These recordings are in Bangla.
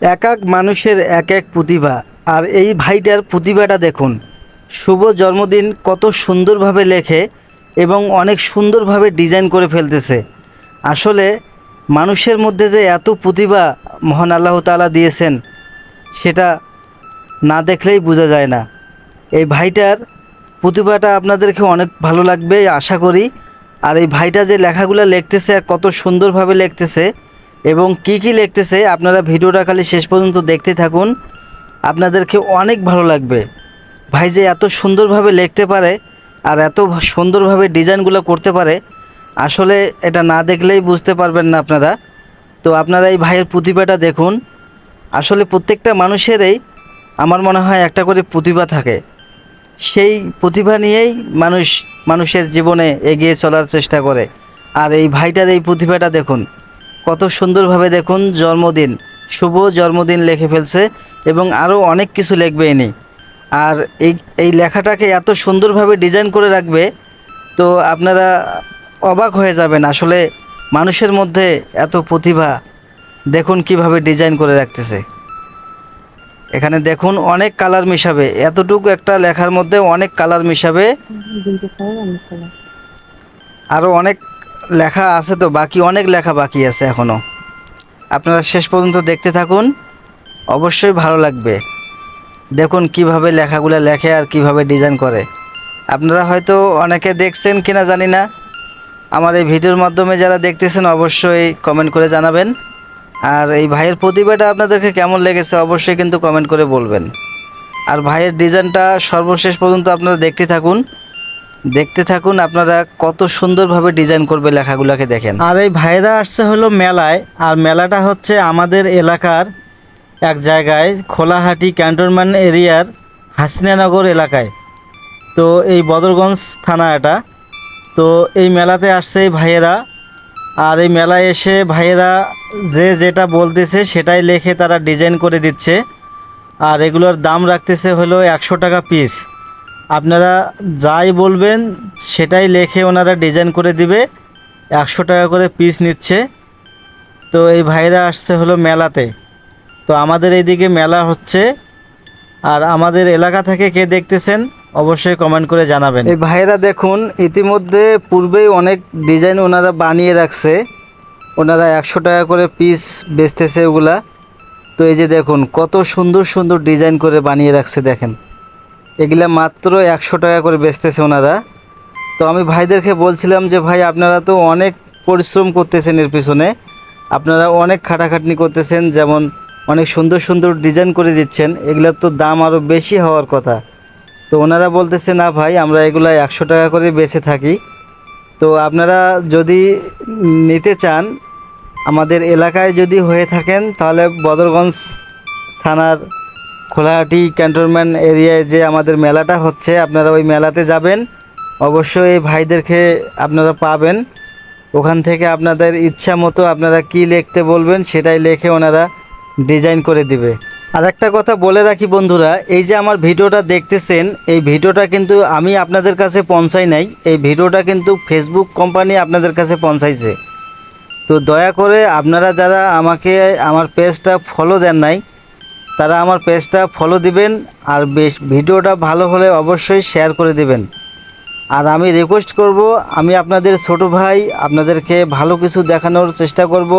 এক এক মানুষের এক এক প্রতিভা। আর এই ভাইটার প্রতিভাটা দেখুন। শুভ জন্মদিন কত সুন্দরভাবে লেখে এবং অনেক সুন্দরভাবে ডিজাইন করে ফেলতেছে। আসলে মানুষের মধ্যে যে এত প্রতিভা মহান আল্লাহ তাআলা দিয়েছেন, সেটা না দেখলেই বোঝা যায় না। এই ভাইটার প্রতিভাটা আপনাদেরকে অনেক ভালো লাগবে, আশা করি। আর এই ভাইটা যে লেখাগুলো লিখতেছে আর কত সুন্দরভাবে লিখতেছে এবং কি কি লিখতেছে আপনারা ভিডিওটা খালি শেষ পর্যন্ত দেখতে থাকুন। আপনাদেরকে অনেক ভালো লাগবে। ভাই যে এত সুন্দরভাবে লিখতে পারে আর এত সুন্দরভাবে ডিজাইনগুলো করতে পারে, আসলে এটা না দেখলেই বুঝতে পারবেন না আপনারা। তো আপনারা এই ভাইয়ের প্রতিভাটা দেখুন। আসলে প্রত্যেকটা মানুষেরই আমার মনে হয় একটা করে প্রতিভা থাকে। সেই প্রতিভা নিয়েই মানুষ, মানুষের জীবনে এগিয়ে চলার চেষ্টা করে। আর এই ভাইটার এই প্রতিভাটা দেখুন। কত সুন্দরভাবে দেখুন জন্মদিন। শুভ জন্মদিন লিখে ফেলছে এবং আরও অনেক কিছু লিখবে ইনি। আর এই এই লেখাটাকে এত সুন্দরভাবে ডিজাইন করে রাখবে তো আপনারা অবাক হয়ে যাবেন আসলে মানুষের মধ্যে এত প্রতিভা। দেখুন কীভাবে ডিজাইন করে রাখতেছে। এখানে দেখুন অনেক কালার মিশাবে। এতটুকু একটা লেখার মধ্যে অনেক কালার মিশাবে। আরও অনেক লেখা আছে তো, বাকি অনেক লেখা বাকি আছে এখনও আপনারা শেষ পর্যন্ত দেখতে থাকুন, অবশ্যই ভালো লাগবে। দেখুন কীভাবে লেখাগুলো লেখে আর কীভাবে ডিজাইন করে। আপনারা হয়তো অনেকে দেখছেন কিনা জানি না। আমার এই ভিডিওর মাধ্যমে যারা দেখতেছেন, অবশ্যই কমেন্ট করে জানাবেন। আর এই ভাইয়ের প্রতিভাটা আপনাদেরকে কেমন লেগেছে, অবশ্যই কিন্তু কমেন্ট করে বলবেন। আর ভাইয়ের ডিজাইনটা সর্বশেষ পর্যন্ত আপনারা দেখতে থাকুন। দেখতে থাকুন আপনারা কত সুন্দরভাবে ডিজাইন করবে লেখাগুলোকে দেখেন। আর এই ভাইরা আসছে হলো মেলায়, আর মেলাটা হচ্ছে আমাদের এলাকার এক জায়গায়, খোলাহাটি ক্যান্টনমেন্ট এরিয়ার হাসিনানগর এলাকায়। তো এই বদরগঞ্জ থানা এটা। তো এই মেলাতে আসছে এই ভাইয়েরা, আর এই মেলায় এসে ভাইয়েরা যে যেটা বলতেছে সেটাই লেখে তারা ডিজাইন করে দিচ্ছে। আর এগুলোর দাম রাখতেছে হলো একশো টাকা পিস আপনারা যাই বলবেন, সেটাই লেখে ওনারা ডিজাইন করে দিবে। একশো টাকা করে পিস নিচ্ছে। তো এই ভাইরা আসছে হলো মেলাতে। তো আমাদের এইদিকে মেলা হচ্ছে। আর আমাদের এলাকা থেকে কে দেখতেছেন, অবশ্যই কমেন্ট করে জানাবেন। এই ভাইরা দেখুন, ইতিমধ্যে পূর্বেই অনেক ডিজাইন ওনারা বানিয়ে রাখছে। ওনারা একশো টাকা করে পিস বেচতেছে ওগুলা। তো এই যে দেখুন, কত সুন্দর সুন্দর ডিজাইন করে বানিয়ে রাখছে, দেখেন। এগুলা মাত্র একশো টাকা করে বেচতেছে ওনারা। তো আমি ভাইদেরকে বলছিলাম যে, ভাই, আপনারা তো অনেক পরিশ্রম করতেছেন এর পিছনে। আপনারা অনেক খাটাখাটনি করতেছেন, যেমন অনেক সুন্দর সুন্দর ডিজাইন করে দিচ্ছেন। এগুলোর তো দাম আরও বেশি হওয়ার কথা। তো ওনারা বলতেছে, না ভাই, আমরা এগুলো একশো টাকা করে বেচে থাকি। তো আপনারা যদি নিতে চান, আমাদের এলাকায় যদি হয়ে থাকেন, তাহলে বদরগঞ্জ থানার খোলাহাটি ক্যান্টনমেন্ট এরিয়ায় যে আমাদের মেলাটা হচ্ছে, আপনারা ওই মেলাতে যাবেন। অবশ্যই এই ভাইদেরকে আপনারা পাবেন। ওখান থেকে আপনাদের ইচ্ছা মতো আপনারা কি লিখতে বলবেন সেটাই লিখে ওনারা ডিজাইন করে দিবে। আর একটা কথা বলে রাখি বন্ধুরা, এই যে আমার ভিডিওটা দেখতেছেন, এই ভিডিওটা কিন্তু আমি আপনাদের কাছে পৌঁছাই নাই, এই ভিডিওটা কিন্তু ফেসবুক কোম্পানি আপনাদের কাছে পৌঁছাইছে। তো দয়া করে আপনারা যারা আমাকে, আমার পেজটা ফলো দেন নাই তারা আমার পেজটা ফলো দিবেন আর বেশ ভিডিওটা ভালো হলে অবশ্যই শেয়ার করে দিবেন। আর আমি রিকোয়েস্ট করব, আমি আপনাদের ছোট ভাই, আপনাদেরকে ভালো কিছু দেখানোর চেষ্টা করব,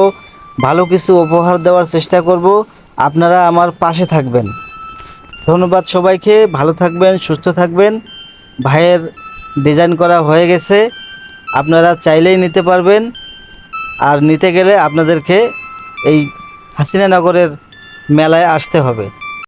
ভালো কিছু উপহার দেওয়ার চেষ্টা করব, আপনারা আমার পাশে থাকবেন। ধন্যবাদ সবাইকে, ভালো থাকবেন, সুস্থ থাকবেন। ভাইয়ের ডিজাইন করা হয়ে গেছে, আপনারা চাইলেই নিতে পারবেন। আর নিতে গেলে আপনাদেরকে এই হাসিনানগরের মেলায় আসতে হবে।